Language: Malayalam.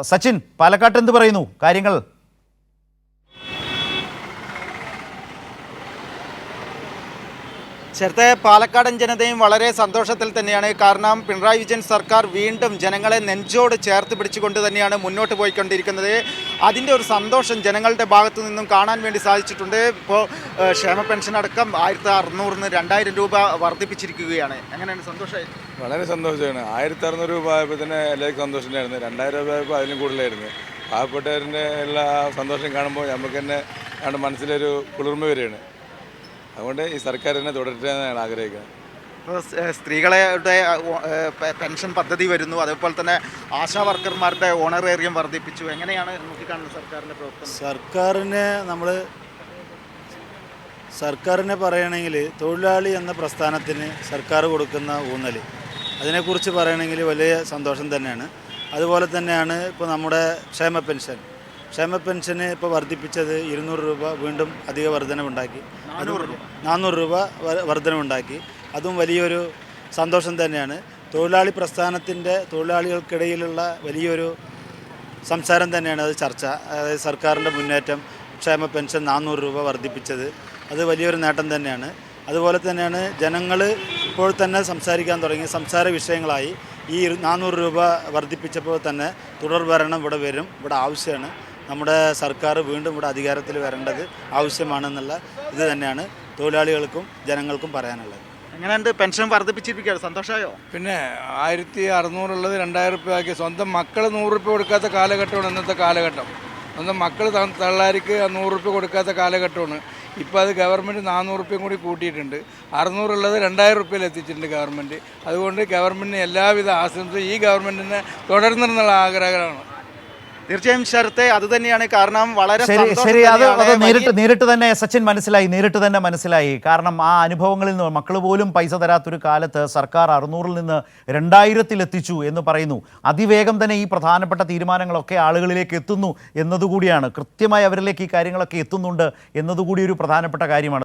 സച്ചിൻ പാലക്കാട്ട് എന്ത് പറയുന്നു? കാര്യങ്ങൾ? ചേർത്തെ പാലക്കാടൻ ജനതയും വളരെ സന്തോഷത്തിൽ തന്നെയാണ്. കാരണം പിണറായി വിജയൻ സർക്കാർ വീണ്ടും ജനങ്ങളെ നെഞ്ചോട് ചേർത്ത് പിടിച്ചുകൊണ്ട് തന്നെയാണ് മുന്നോട്ട് പോയിക്കൊണ്ടിരിക്കുന്നത്. അതിന്റെ ഒരു സന്തോഷം ജനങ്ങളുടെ ഭാഗത്തു നിന്നും കാണാൻ വേണ്ടി സാധിച്ചിട്ടുണ്ട്. ഇപ്പോൾ ക്ഷേമ പെൻഷൻ അടക്കം ആയിരത്തി അറുന്നൂറിന് രണ്ടായിരം രൂപ വർദ്ധിപ്പിച്ചിരിക്കുകയാണ്. എങ്ങനെയാണ്? സന്തോഷമായി? വളരെ സന്തോഷമാണ്. ആയിരത്തി അറുന്നൂറ് രൂപ ആയപ്പോൾ തന്നെ എല്ലാവർക്കും സന്തോഷമുണ്ടായിരുന്നു രണ്ടായിരം രൂപ ആയപ്പോൾ അതിലും കൂടുതലായിരുന്നു. പാവപ്പെട്ടവരുടെ എല്ലാ സന്തോഷം കാണുമ്പോൾ നമുക്ക് തന്നെ നമ്മുടെ മനസ്സിലൊരു കുളിർമ വരികയാണ്. അതുകൊണ്ട് ഈ സർക്കാർ തന്നെ തുടരട്ടെ എന്നാണ് ആഗ്രഹിക്കുന്നത് ഇപ്പോൾ സ്ത്രീകളുടെ പെൻഷൻ പദ്ധതി വരുന്നു. അതേപോലെ തന്നെ ആശാ വർക്കർമാരുടെ ഓണറേറിയം വർദ്ധിപ്പിച്ചു. എങ്ങനെയാണ് നോക്കിക്കാണുന്നത് സർക്കാരിന്റെ പ്രവർത്തനം? സർക്കാരിനെ നമ്മൾ സർക്കാരിനെ പറയുകയാണെങ്കിൽ തൊഴിലാളി എന്ന പ്രസ്ഥാനത്തിന് സർക്കാർ കൊടുക്കുന്ന ഊന്നൽ. അതിനെക്കുറിച്ച് പറയുകയാണെങ്കിൽ വലിയ സന്തോഷം തന്നെയാണ്. അതുപോലെ തന്നെയാണ് ഇപ്പോൾ നമ്മുടെ ക്ഷേമ പെൻഷൻ. ക്ഷേമ പെൻഷന് ഇപ്പോൾ വർദ്ധിപ്പിച്ചത് ഇരുന്നൂറ് രൂപ വീണ്ടും അധിക വർധനവുണ്ടാക്കി. അതും നാനൂറ് രൂപ? വർധനമുണ്ടാക്കി വർധനവുണ്ടാക്കി. അതും വലിയൊരു സന്തോഷം തന്നെയാണ്. തൊഴിലാളി പ്രസ്ഥാനത്തിന്റെ തൊഴിലാളികൾക്കിടയിലുള്ള വലിയൊരു സംസാരം തന്നെയാണ് അത് ചർച്ച. അതായത് സർക്കാരിന്റെ മുന്നേറ്റം ക്ഷേമ പെൻഷൻ നാനൂറ് രൂപ വർദ്ധിപ്പിച്ചത്. അത് വലിയൊരു നേട്ടം തന്നെയാണ്. അതുപോലെ തന്നെയാണ് ജനങ്ങൾ ഇപ്പോൾ തന്നെ സംസാരിക്കാൻ തുടങ്ങി. സംസാര വിഷയങ്ങളായി. ഈ നാനൂറ് രൂപ വർദ്ധിപ്പിച്ചപ്പോൾ തന്നെ തുടർ ഭരണം ഇവിടെ വരും. ഇവിടെ ആവശ്യമാണ്. നമ്മുടെ സർക്കാർ വീണ്ടും ഇവിടെ അധികാരത്തിൽ വരേണ്ടത് ആവശ്യമാണെന്നുള്ള ഇത് തന്നെയാണ് തൊഴിലാളികൾക്കും ജനങ്ങൾക്കും പറയാനുള്ളത്. എങ്ങനെയുണ്ട്? പെൻഷൻ വർദ്ധിപ്പിച്ചിരിക്കുകയാണ്. സന്തോഷമായോ? പിന്നെ ആയിരത്തി അറുന്നൂറുള്ളത് രണ്ടായിരം റുപ്യ ആക്കി. സ്വന്തം മക്കൾ നൂറ് റുപ്യ കൊടുക്കാത്ത കാലഘട്ടമാണ് ഇന്നത്തെ കാലഘട്ടം. സ്വന്തം മക്കൾ തള്ളാരിക്ക് നൂറ് റുപ്യ കൊടുക്കാത്ത കാലഘട്ടമാണ്. ഇപ്പോൾ അത് ഗവൺമെന്റ് നാനൂറ് റുപ്യയും കൂടി കൂട്ടിയിട്ടുണ്ട്. അറുന്നൂറുള്ളത് രണ്ടായിരം റുപ്യയിൽ എത്തിച്ചിട്ടുണ്ട് ഗവൺമെന്റ് അതുകൊണ്ട് ഗവൺമെന്റിന് എല്ലാവിധ ആശംസയും ഈ ഗവൺമെന്റിനെ തുടർന്നിരുന്നുള്ള ആഗ്രഹമാണ് തീർച്ചയായും ശരത്തെ അത് തന്നെയാണ് കാരണം വളരെ ശരി അത് അത് നേരിട്ട് നേരിട്ട് തന്നെ സച്ചിൻ മനസ്സിലായി നേരിട്ട് തന്നെ മനസ്സിലായി. കാരണം ആ അനുഭവങ്ങളിൽ നിന്ന് മക്കൾ പോലും പൈസ തരാത്തൊരു കാലത്ത് സർക്കാർ അറുന്നൂറിൽ നിന്ന് രണ്ടായിരത്തിൽ എത്തിച്ചു എന്ന് പറയുന്നു. അതിവേഗം തന്നെ ഈ പ്രധാനപ്പെട്ട തീരുമാനങ്ങളൊക്കെ ആളുകളിലേക്ക് എത്തുന്നു എന്നതുകൂടിയാണ്. കൃത്യമായി അവരിലേക്ക് ഈ കാര്യങ്ങളൊക്കെ എത്തുന്നുണ്ട് എന്നതുകൂടി ഒരു പ്രധാനപ്പെട്ട കാര്യമാണ്.